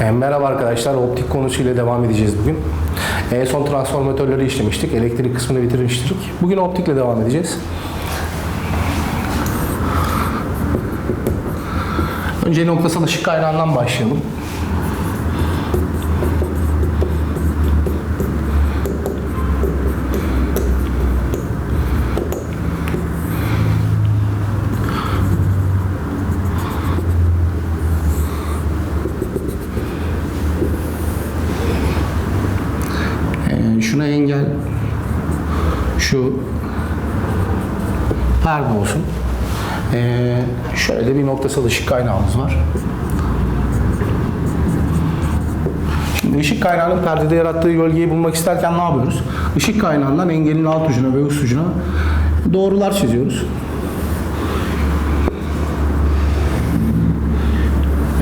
E, merhaba arkadaşlar, optik konusuyla devam edeceğiz bugün. En son transformatörleri işlemiştik, elektrik kısmını bitirmiştik. Bugün optikle devam edeceğiz. Önce noktasal ışık kaynağından başlayalım. Şuna engel şu perde olsun. Ee, şöyle bir noktasal ışık kaynağımız var. Şimdi ışık kaynağının perdede yarattığı gölgeyi bulmak isterken ne yapıyoruz? Işık kaynağından engelin alt ucuna ve üst ucuna doğrular çiziyoruz.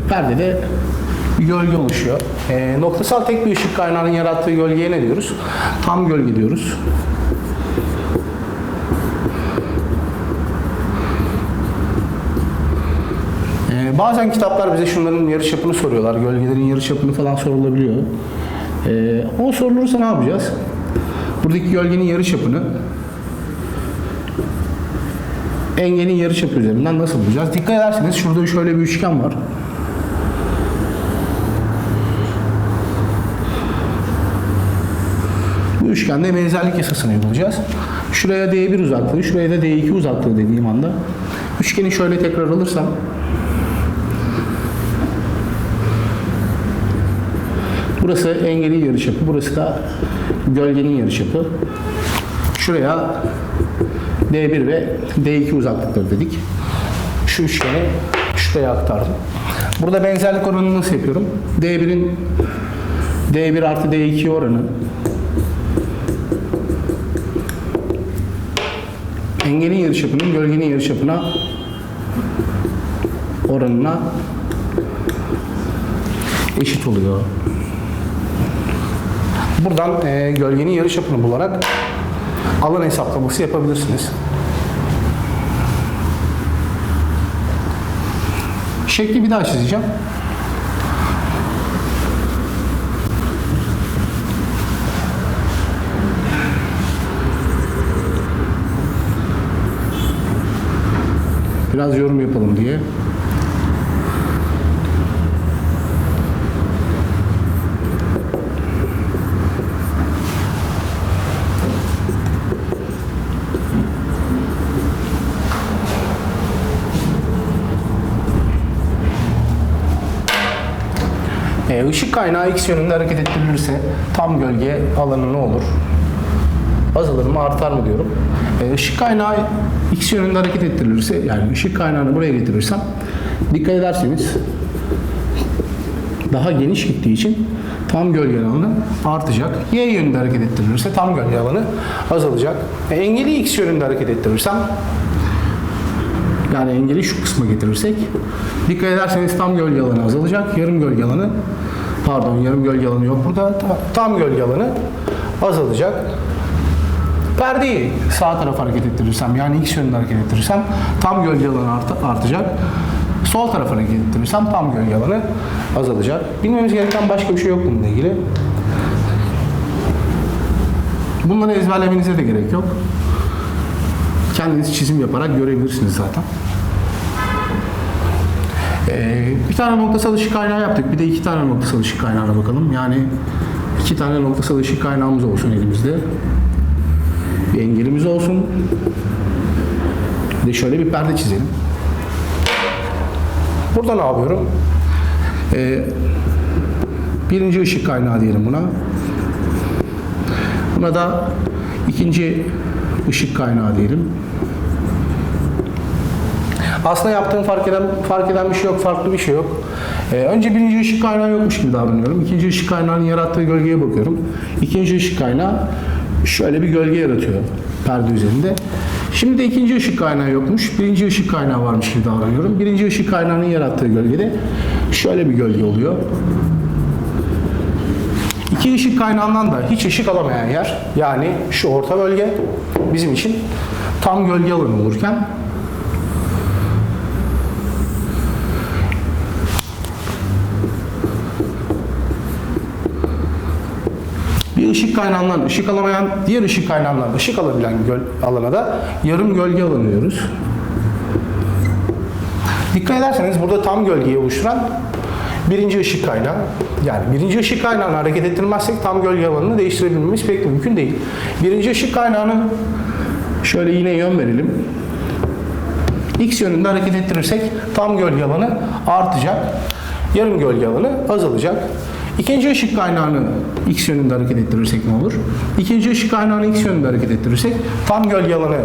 Perdede gölge oluşuyor. E, noktasal tek bir ışık kaynağının yarattığı gölgeye ne diyoruz? Tam gölge diyoruz. E, bazen kitaplar bize şunların yarıçapını soruyorlar. Gölgelerin yarıçapını falan sorulabiliyor. E, o sorulursa ne yapacağız? Buradaki gölgenin yarıçapını engelin yarıçapı üzerinden nasıl bulacağız? Dikkat ederseniz şurada şöyle bir üçgen var. Üçgende benzerlik esasını uygulayacağız. Şuraya D1 uzaklığı, şuraya da D2 uzaklığı dediğim anda üçgeni şöyle tekrar alırsam Burası engelin yarıçapı, burası da gölgenin yarıçapı. Şuraya D1 ve D2 uzaklıkları dedik. Şu üçgeni şuraya aktardım. Burada benzerlik oranını nasıl yapıyorum? D1'in D1 artı D2 oranı engelin yarıçapının gölgenin yarıçapına oranına eşit oluyor. Buradan e, gölgenin yarıçapını bularak alan hesaplaması yapabilirsiniz. Şekli bir daha çizeceğim. Biraz yorum yapalım diye. E, ışık kaynağı x yönünde hareket ettirilirse tam gölge alanı ne olur? Azalır mı artar mı diyorum. E, ışık kaynağı x yönünde hareket ettirilirse yani ışık kaynağını buraya getirirsem dikkat ederseniz daha geniş gittiği için tam gölge alanı artacak. Y yönünde hareket ettirilirse tam gölge alanı azalacak. E, engeli x yönünde hareket ettirirsem yani engeli şu kısma getirirsek dikkat ederseniz tam gölge alanı azalacak. Yarım gölge alanı pardon yarım gölge alanı yok burada. Ta- Tam gölge alanı azalacak. Perdeyi sağ tarafa hareket ettirirsem yani x yönünde hareket ettirirsem tam gölge alanı art- artacak. Sol tarafa hareket ettirirsem tam gölge alanı azalacak. Bilmemiz gereken başka bir şey yok bununla ilgili. Bunları ezberlemenize de gerek yok. Kendiniz çizim yaparak görebilirsiniz zaten. Ee, bir tane noktasal ışık kaynağı yaptık. Bir de iki tane noktasal ışık kaynağına bakalım. Yani iki tane noktasal ışık kaynağımız olsun elimizde. Bir engelimiz olsun. Bir de şöyle bir perde çizelim. Burada ne yapıyorum? Ee, birinci ışık kaynağı diyelim buna. Buna da ikinci ışık kaynağı diyelim. Aslında yaptığım fark eden, fark eden bir şey yok, farklı bir şey yok. Ee, önce birinci ışık kaynağı yokmuş gibi davranıyorum. İkinci ışık kaynağının yarattığı gölgeye bakıyorum. İkinci ışık kaynağı şöyle bir gölge yaratıyor perde üzerinde. Şimdi de ikinci ışık kaynağı yokmuş. Birinci ışık kaynağı varmış gibi davranıyorum. Birinci ışık kaynağının yarattığı gölgede şöyle bir gölge oluyor. İki ışık kaynağından da hiç ışık alamayan yer yani şu orta bölge bizim için tam gölge alanı olurken Bir ışık kaynağından ışık alamayan, diğer ışık kaynağından ışık alabilen alana da yarım gölge alanı diyoruz. Dikkat ederseniz burada tam gölgeyi oluşturan birinci ışık kaynağı. Yani birinci ışık kaynağını hareket ettirmezsek tam gölge alanını değiştirebilmemiz pek mümkün değil. Birinci ışık kaynağını şöyle yine yön verelim. X yönünde hareket ettirirsek tam gölge alanı artacak. Yarım gölge alanı azalacak. İkinci ışık kaynağını X yönünde hareket ettirirsek ne olur? İkinci ışık kaynağını X yönünde hareket ettirirsek tam gölge alanı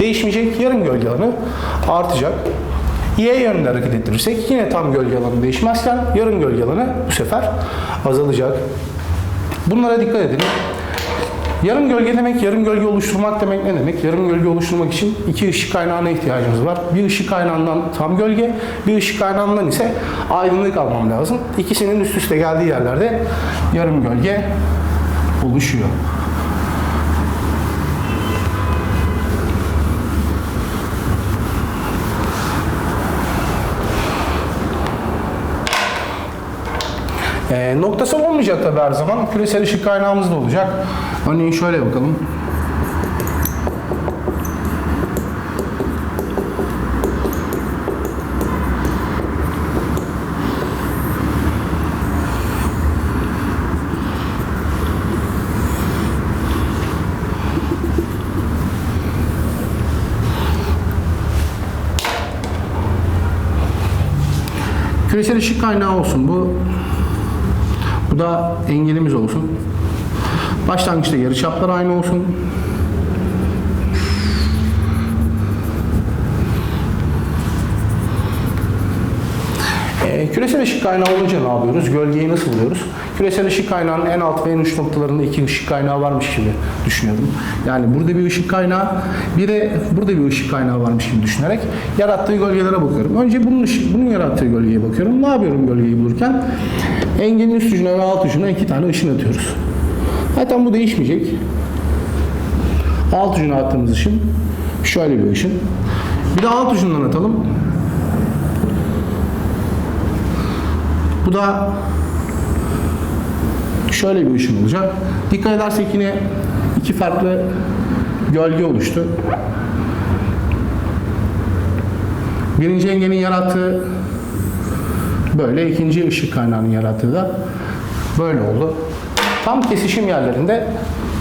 değişmeyecek. Yarım gölge alanı artacak. Y yönünde hareket ettirirsek yine tam gölge alanı değişmezken yarım gölge alanı bu sefer azalacak. Bunlara dikkat edelim. Yarım gölge demek, yarım gölge oluşturmak demek ne demek? Yarım gölge oluşturmak için iki ışık kaynağına ihtiyacımız var. Bir ışık kaynağından tam gölge, bir ışık kaynağından ise aydınlık almam lazım. İkisinin üst üste geldiği yerlerde yarım gölge oluşuyor. E, noktasal olmayacak tabi her zaman. Küresel ışık kaynağımız da olacak. Örneğin şöyle bakalım. Küresel ışık kaynağı olsun bu. Bu da engelimiz olsun. Başlangıçta yarı çaplar aynı olsun. Ee, küresel ışık kaynağı olunca ne yapıyoruz? Gölgeyi nasıl buluyoruz? Küresel ışık kaynağının en alt ve en uç noktalarında iki ışık kaynağı varmış gibi düşünüyorum. Yani burada bir ışık kaynağı, bir de burada bir ışık kaynağı varmış gibi düşünerek yarattığı gölgelere bakıyorum. Önce bunun, ışık, bunun yarattığı gölgeye bakıyorum. Ne yapıyorum gölgeyi bulurken? Engelin üst ucuna ve alt ucuna iki tane ışın atıyoruz. Zaten bu değişmeyecek. Alt ucuna attığımız ışın şöyle bir ışın. Bir de alt ucundan atalım. Bu da şöyle bir ışın olacak. Dikkat edersek yine iki farklı gölge oluştu. Birinci engelin yarattığı böyle, ikinci ışık kaynağının yarattığı da böyle oldu. Tam kesişim yerlerinde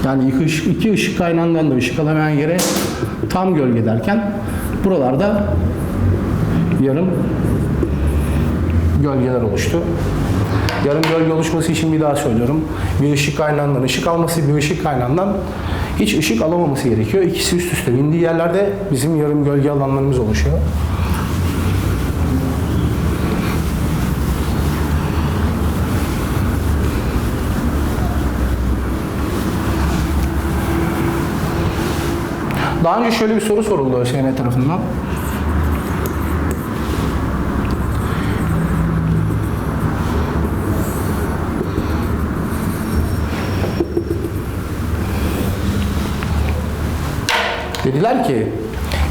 yani iki ışık, iki ışık kaynağından da ışık alamayan yere tam gölge derken buralarda yarım gölgeler oluştu. Yarım gölge oluşması için bir daha söylüyorum. Bir ışık kaynağından ışık alması, bir ışık kaynağından hiç ışık alamaması gerekiyor. İkisi üst üste bindiği yerlerde bizim yarım gölge alanlarımız oluşuyor. Daha önce şöyle bir soru soruldu ÖSYM tarafından. Dediler ki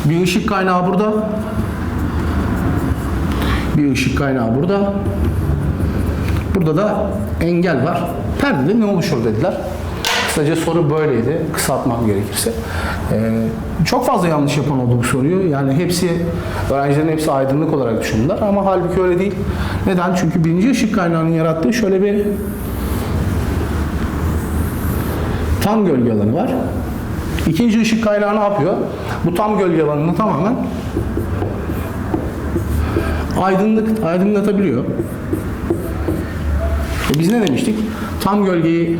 bir ışık kaynağı burada. Bir ışık kaynağı burada. Burada da engel var. Perdede ne oluşur dediler. Kısaca soru böyleydi. Kısaltmam gerekirse. Ee, çok fazla yanlış yapan oldu bu soruyu. Yani hepsi, öğrencilerin hepsi aydınlık olarak düşündüler. Ama halbuki öyle değil. Neden? Çünkü birinci ışık kaynağının yarattığı şöyle bir tam gölge alanı var. İkinci ışık kaynağı ne yapıyor? Bu tam gölge alanını tamamen aydınlık aydınlatabiliyor. E biz ne demiştik? Tam gölgeyi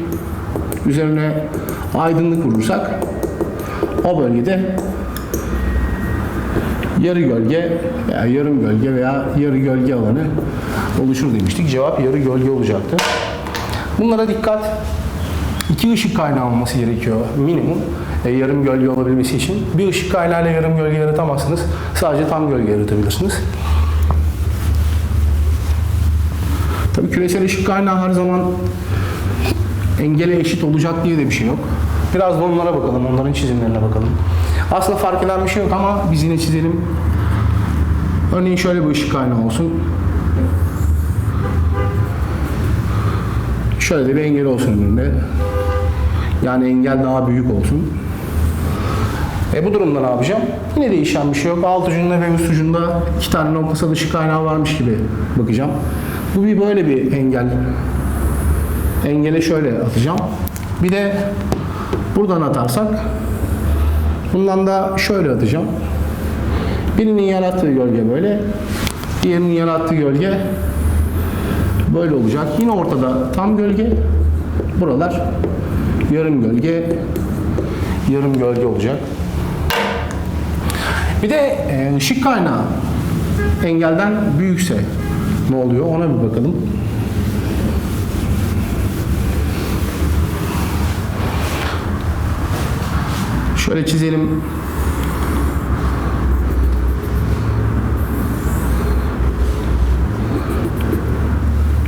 üzerine aydınlık vurursak o bölgede yarı gölge veya yarım gölge veya yarı gölge alanı oluşur demiştik. Cevap yarı gölge olacaktı. Bunlara dikkat. İki ışık kaynağı olması gerekiyor minimum e, yarım gölge olabilmesi için. Bir ışık kaynağıyla yarım gölge yaratamazsınız. Sadece tam gölge yaratabilirsiniz. Tabii küresel ışık kaynağı her zaman engele eşit olacak diye de bir şey yok. Biraz da onlara bakalım, onların çizimlerine bakalım. Aslında fark eden bir şey yok ama biz yine çizelim. Örneğin şöyle bir ışık kaynağı olsun. Şöyle de bir engel olsun önünde. Yani engel daha büyük olsun. E bu durumda ne yapacağım? Yine değişen bir şey yok. Alt ucunda ve üst ucunda iki tane noktasal ışık kaynağı varmış gibi bakacağım. Bu bir böyle bir engel. Engele şöyle atacağım. Bir de buradan atarsak bundan da şöyle atacağım. Birinin yarattığı gölge böyle. Diğerinin yarattığı gölge böyle olacak. Yine ortada tam gölge. Buralar yarım gölge. Yarım gölge olacak. Bir de e, ışık kaynağı engelden büyükse ne oluyor ona bir bakalım. Şöyle çizelim.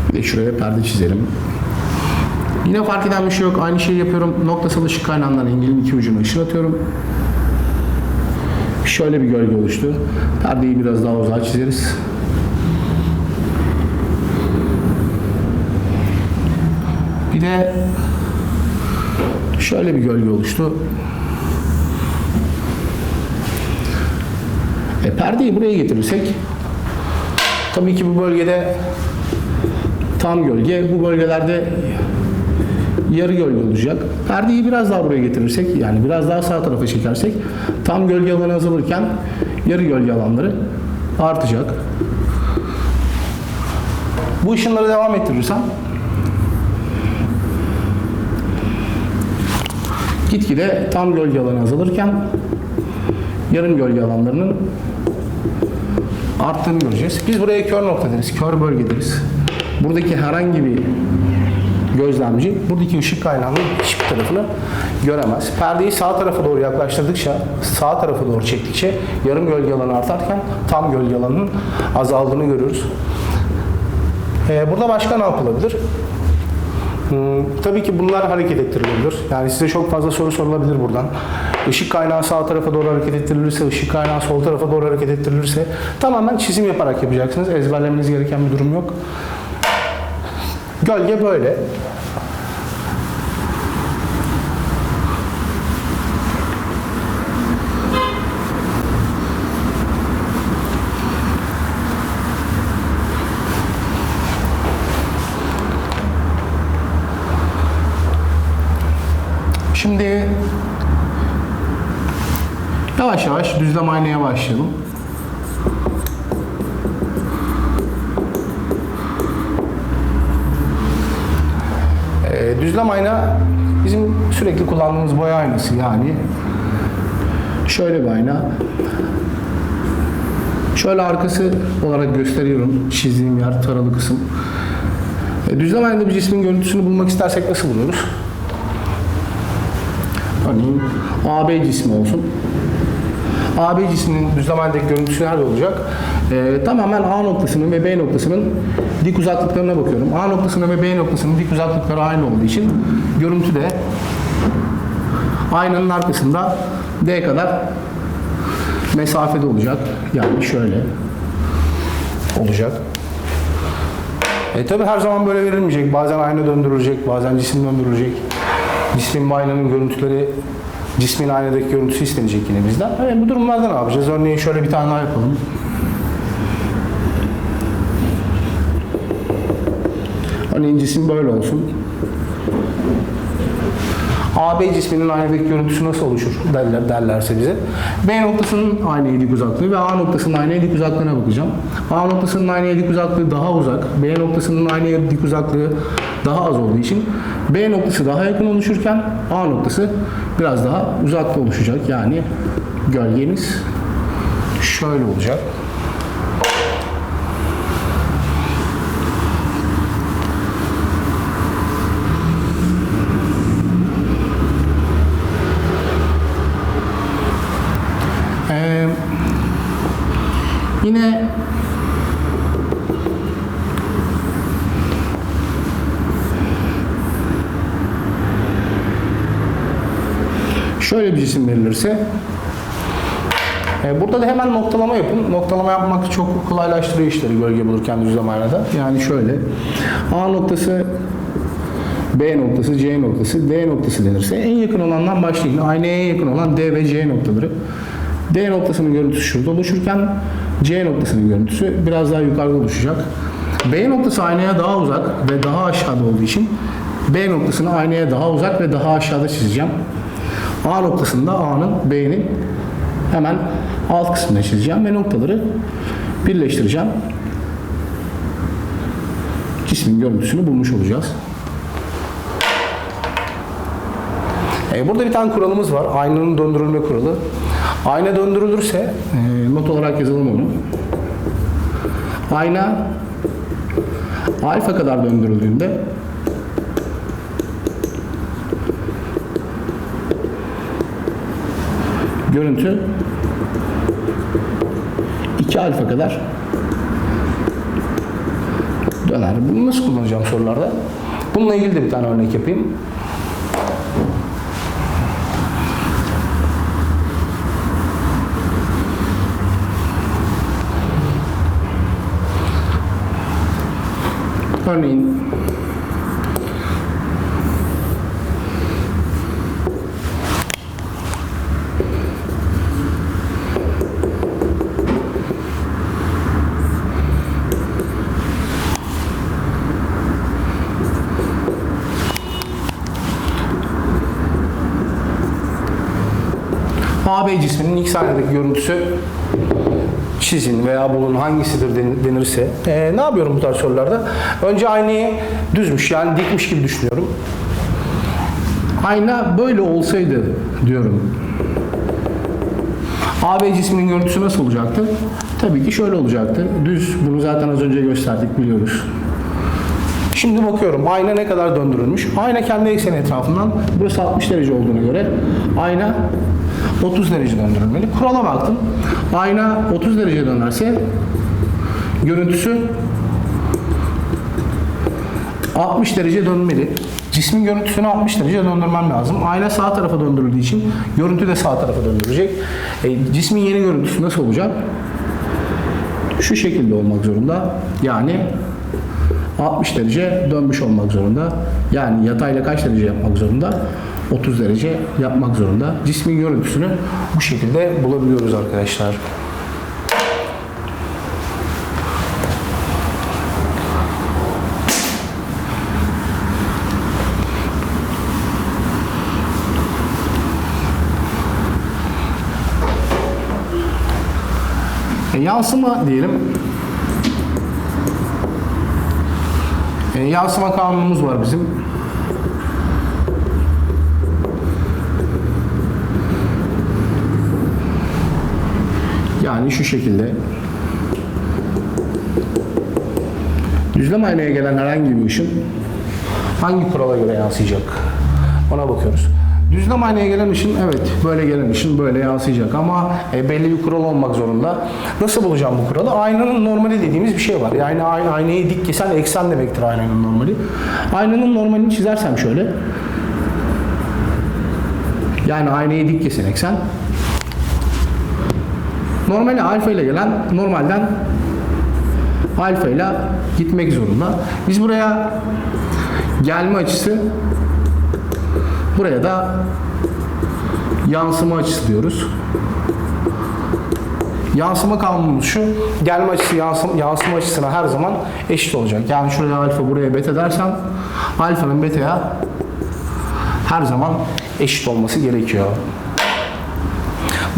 Bir de şuraya perde çizelim. Yine fark eden bir şey yok. Aynı şeyi yapıyorum. Noktasal ışık kaynağından engelin iki ucunu ışılatıyorum. Şöyle bir gölge oluştu. Perdeyi biraz daha uzağa çizeriz. Bir de şöyle bir gölge oluştu. E, perdeyi buraya getirirsek tabii ki bu bölgede tam gölge, bu bölgelerde yarı gölge olacak. Perdeyi biraz daha buraya getirirsek, yani biraz daha sağ tarafa çekersek tam gölge alanı azalırken yarı gölge alanları artacak. Bu ışınları devam ettirirsem gitgide tam gölge alanı azalırken yarım gölge alanlarının arttığını göreceğiz. Biz buraya kör nokta deriz, kör bölge deriz. Buradaki herhangi bir gözlemci buradaki ışık kaynağının hiçbir tarafını göremez. Perdeyi sağ tarafa doğru yaklaştırdıkça, sağ tarafa doğru çektikçe yarım gölge alanı artarken tam gölge alanının azaldığını görüyoruz. Ee, burada başka ne yapılabilir? Hmm, tabii ki bunlar hareket ettirilebilir. Yani size çok fazla soru sorulabilir buradan. Işık kaynağı sağ tarafa doğru hareket ettirilirse, ışık kaynağı sol tarafa doğru hareket ettirilirse tamamen çizim yaparak yapacaksınız. Ezberlemeniz gereken bir durum yok. Gölge böyle. Şimdi yavaş yavaş düzlem aynaya başlayalım. Ee, düzlem ayna bizim sürekli kullandığımız boya aynası yani şöyle bir ayna. Şöyle arkası olarak gösteriyorum çizdiğim yer taralı kısım. Ee, düzlem aynada bir cismin görüntüsünü bulmak istersek nasıl buluyoruz? Örneğin AB cismi olsun. AB cisminin düzlem halindeki görüntüsü nerede olacak? Ee, tamamen A noktasının ve B noktasının dik uzaklıklarına bakıyorum. A noktasının ve B noktasının dik uzaklıkları aynı olduğu için görüntü de aynanın arkasında D kadar mesafede olacak. Yani şöyle olacak. E tabi her zaman böyle verilmeyecek. Bazen ayna döndürülecek, bazen cisim döndürülecek. Cismin aynanın görüntüleri, cismin aynadaki görüntüsü istenecek yine bizden. E, bu durumlarda ne yapacağız? Örneğin şöyle bir tane daha yapalım. Örneğin cisim böyle olsun. AB cisminin aynadaki görüntüsü nasıl oluşur derler, derlerse bize. B noktasının aynı elik uzaklığı ve A noktasının aynı elik uzaklığına bakacağım. A noktasının aynı elik uzaklığı daha uzak, B noktasının aynı elik uzaklığı daha az olduğu için B noktası daha yakın oluşurken A noktası biraz daha uzakta oluşacak. Yani gölgemiz şöyle olacak. Ee, yine şöyle bir cisim verilirse e, burada da hemen noktalama yapın. Noktalama yapmak çok kolaylaştırıyor işleri gölge bulurken düzlem aynada. Yani şöyle A noktası B noktası, C noktası, D noktası denirse en yakın olandan başlayın. Aynaya en yakın olan D ve C noktaları. D noktasının görüntüsü şurada oluşurken C noktasının görüntüsü biraz daha yukarıda oluşacak. B noktası aynaya daha uzak ve daha aşağıda olduğu için B noktasını aynaya daha uzak ve daha aşağıda çizeceğim. A noktasında A'nın B'nin hemen alt kısmına çizeceğim ve noktaları birleştireceğim. Cismin görüntüsünü bulmuş olacağız. E, burada bir tane kuralımız var. Aynanın döndürülme kuralı. Ayna döndürülürse e, not olarak yazalım onu. Ayna alfa kadar döndürüldüğünde görüntü 2 alfa kadar döner. Bunu nasıl kullanacağım sorularda? Bununla ilgili de bir tane örnek yapayım. Örneğin AB cisminin ilk sahnedeki görüntüsü çizin veya bulun hangisidir den- denirse ee, ne yapıyorum bu tarz sorularda? Önce aynayı düzmüş yani dikmiş gibi düşünüyorum. Ayna böyle olsaydı diyorum. AB cisminin görüntüsü nasıl olacaktı? Tabii ki şöyle olacaktı. Düz. Bunu zaten az önce gösterdik biliyoruz. Şimdi bakıyorum ayna ne kadar döndürülmüş. Ayna kendi ekseni etrafından burası 60 derece olduğuna göre ayna 30 derece döndürülmeli. Kurala baktım. Ayna 30 derece dönerse görüntüsü 60 derece dönmeli. Cismin görüntüsünü 60 derece döndürmem lazım. Ayna sağ tarafa döndürüldüğü için görüntü de sağ tarafa döndürecek. E, cismin yeni görüntüsü nasıl olacak? Şu şekilde olmak zorunda. Yani 60 derece dönmüş olmak zorunda. Yani yatayla kaç derece yapmak zorunda? 30 derece yapmak zorunda. Cismin görüntüsünü bu şekilde bulabiliyoruz arkadaşlar. E, yansıma diyelim. Yansıma kanunumuz var bizim. Yani şu şekilde. Düzlem aynaya gelen herhangi bir ışın hangi kurala göre yansıyacak? Ona bakıyoruz. Düzlem aynaya gelen ışın evet böyle gelen ışın böyle yansıyacak ama e, belli bir kural olmak zorunda. Nasıl bulacağım bu kuralı? Aynanın normali dediğimiz bir şey var. Yani ay- aynayı dik kesen eksen demektir aynanın normali. Aynanın normalini çizersem şöyle. Yani aynayı dik kesen eksen. Normali alfa ile gelen normalden alfa ile gitmek zorunda. Biz buraya gelme açısı buraya da yansıma açısı diyoruz. Yansıma kanunumuz şu. Gelme açısı yansım, yansıma açısına her zaman eşit olacak. Yani şuraya alfa buraya beta dersem alfanın beta'ya her zaman eşit olması gerekiyor.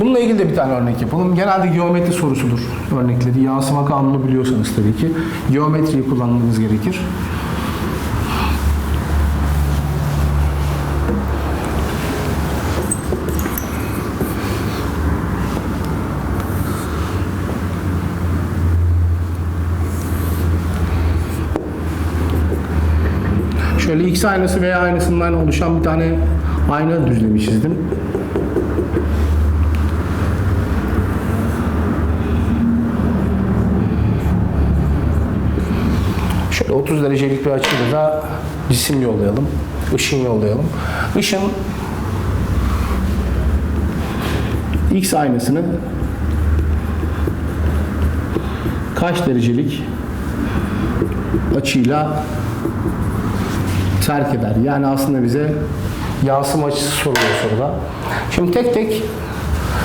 Bununla ilgili de bir tane örnek yapalım. Genelde geometri sorusudur örnekleri. Yansıma kanunu biliyorsanız tabii ki. Geometriyi kullanmanız gerekir. Şöyle X aynası veya aynasından oluşan bir tane ayna düzlemi çizdim. Şöyle 30 derecelik bir açıyla da cisim yollayalım. Işın yollayalım. Işın X aynasını kaç derecelik açıyla terk eder. Yani aslında bize yansıma açısı soruluyor soruda. Şimdi tek tek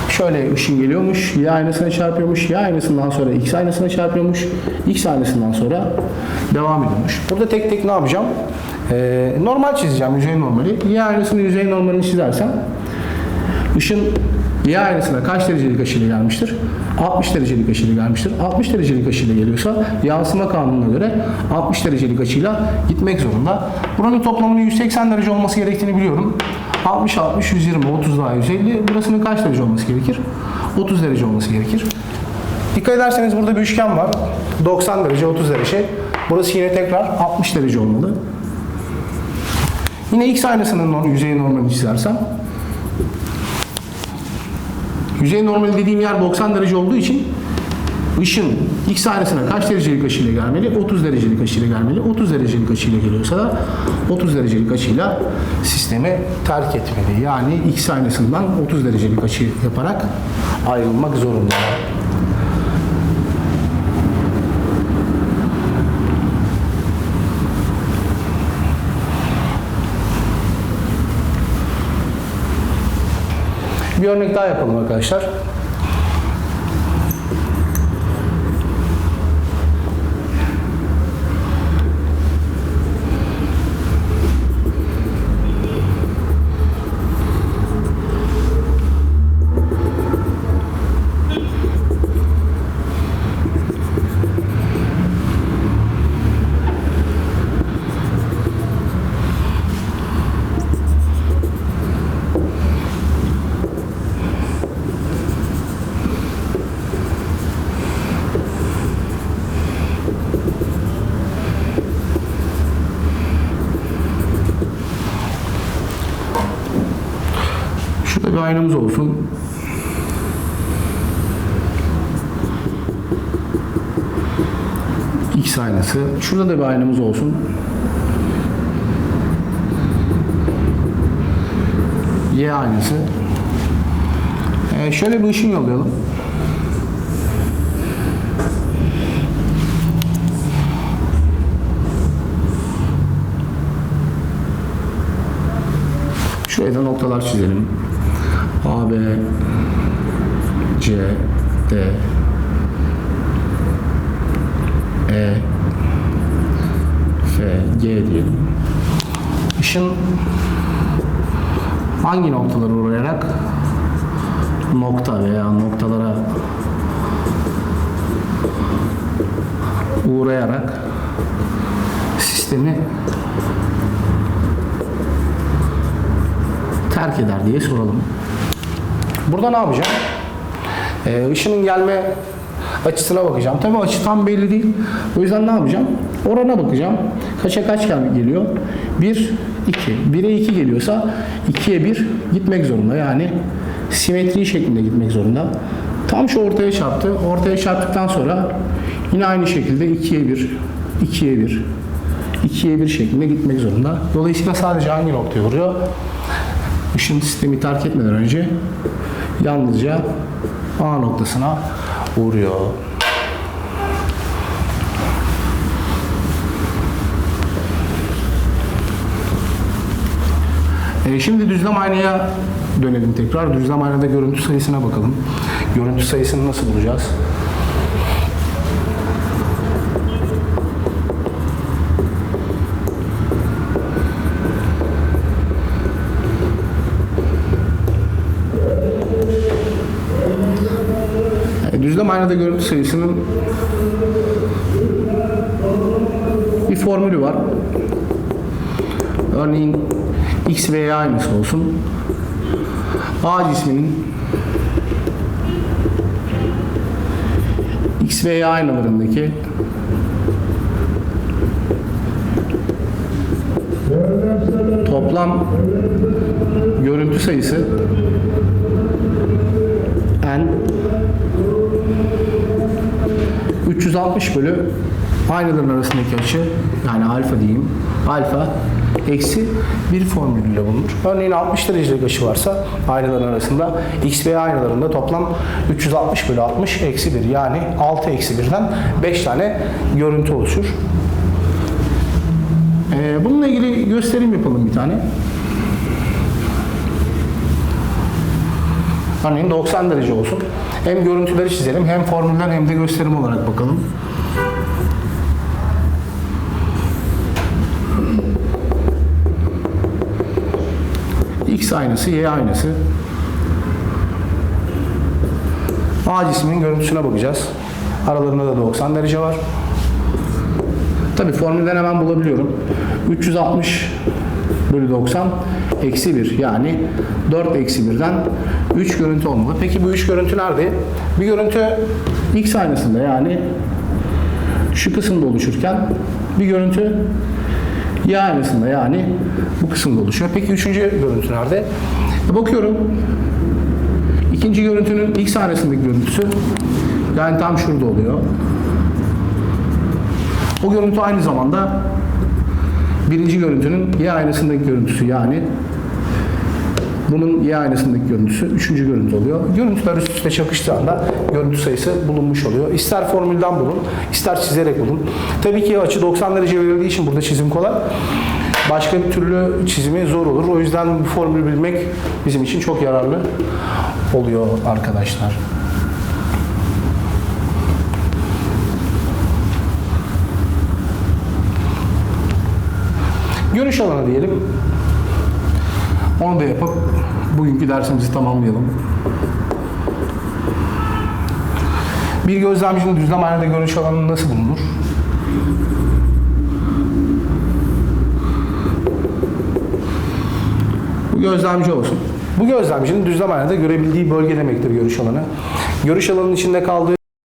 şöyle ışın geliyormuş, y aynasına çarpıyormuş, y aynasından sonra x aynasına çarpıyormuş, x aynasından sonra devam ediyormuş. Burada tek tek ne yapacağım? Ee, normal çizeceğim, yüzey normali. Y aynasının yüzey normalini çizersem ışın Y aynasına kaç derecelik açıyla gelmiştir? 60 derecelik açıyla gelmiştir. 60 derecelik açıyla geliyorsa yansıma kanununa göre 60 derecelik açıyla gitmek zorunda. Buranın toplamının 180 derece olması gerektiğini biliyorum. 60, 60, 120, 30 daha 150. Burasının kaç derece olması gerekir? 30 derece olması gerekir. Dikkat ederseniz burada bir üçgen var. 90 derece, 30 derece. Burası yine tekrar 60 derece olmalı. Yine x aynasının yüzey normalini çizersem Yüzey normali dediğim yer 90 derece olduğu için ışın x aynasına kaç derecelik açıyla gelmeli? 30 derecelik açıyla gelmeli. 30 derecelik açıyla geliyorsa da 30 derecelik açıyla sistemi terk etmeli. Yani x aynasından 30 derecelik açı yaparak ayrılmak zorunda. Bir örnek daha yapalım arkadaşlar. Şurada bir aynamız olsun. X aynası. Şurada da bir aynamız olsun. Y aynası. Ee, şöyle bir ışın yollayalım. Şuraya da noktalar çizelim. A, B, C, D, E, F, G diyelim. Işın hangi noktalara uğrayarak nokta veya noktalara uğrayarak sistemi terk eder diye soralım. Burada ne yapacağım? Ee, ışının gelme açısına bakacağım. Tabii açı tam belli değil. O yüzden ne yapacağım? Orana bakacağım. Kaça kaç gel- geliyor? 1, 2. 1'e 2 geliyorsa 2'ye 1 gitmek zorunda. Yani simetri şeklinde gitmek zorunda. Tam şu ortaya çarptı. Ortaya çarptıktan sonra yine aynı şekilde 2'ye 1, 2'ye 1, 2'ye 1 şeklinde gitmek zorunda. Dolayısıyla sadece hangi noktaya vuruyor? Işın sistemi terk etmeden önce yalnızca A noktasına vuruyor. E, şimdi düzlem aynaya dönelim tekrar. Düzlem aynada görüntü sayısına bakalım. Görüntü sayısını nasıl bulacağız? Aynada görüntü sayısının bir formülü var. Örneğin x ve y aynısı olsun. A cisminin x ve y aynalarındaki toplam görüntü sayısı n 360 bölü aynaların arasındaki açı yani alfa diyeyim alfa eksi bir formülüyle bulunur. Örneğin 60 derecelik açı varsa aynaların arasında x ve aynalarında toplam 360 bölü 60 eksi 1 yani 6 eksi 1'den 5 tane görüntü oluşur. Ee, bununla ilgili gösterim yapalım bir tane. Örneğin 90 derece olsun. Hem görüntüleri çizelim hem formüller hem de gösterim olarak bakalım. X aynası, Y aynası. A cisminin görüntüsüne bakacağız. Aralarında da 90 derece var. Tabii formülden hemen bulabiliyorum. 360 bölü 90 eksi 1 yani 4 eksi 1'den 3 görüntü olmalı. Peki bu 3 görüntü nerede? Bir görüntü x aynasında yani şu kısımda oluşurken bir görüntü y aynasında yani bu kısımda oluşuyor. Peki üçüncü görüntü nerede? E, Bakıyorum. İkinci görüntünün x aynasındaki görüntüsü yani tam şurada oluyor. O görüntü aynı zamanda birinci görüntünün y aynasındaki görüntüsü yani bunun y aynasındaki görüntüsü üçüncü görüntü oluyor. Görüntüler üst üste çakıştığı anda görüntü sayısı bulunmuş oluyor. İster formülden bulun, ister çizerek bulun. Tabii ki açı 90 derece verildiği için burada çizim kolay. Başka bir türlü çizimi zor olur. O yüzden bu formülü bilmek bizim için çok yararlı oluyor arkadaşlar. Görüş alanı diyelim. Onu da yapıp bugünkü dersimizi tamamlayalım. Bir gözlemcinin düzlem aynada görüş alanı nasıl bulunur? Bu gözlemci olsun. Bu gözlemcinin düzlem aynada görebildiği bölge demektir görüş alanı. Görüş alanının içinde kaldığı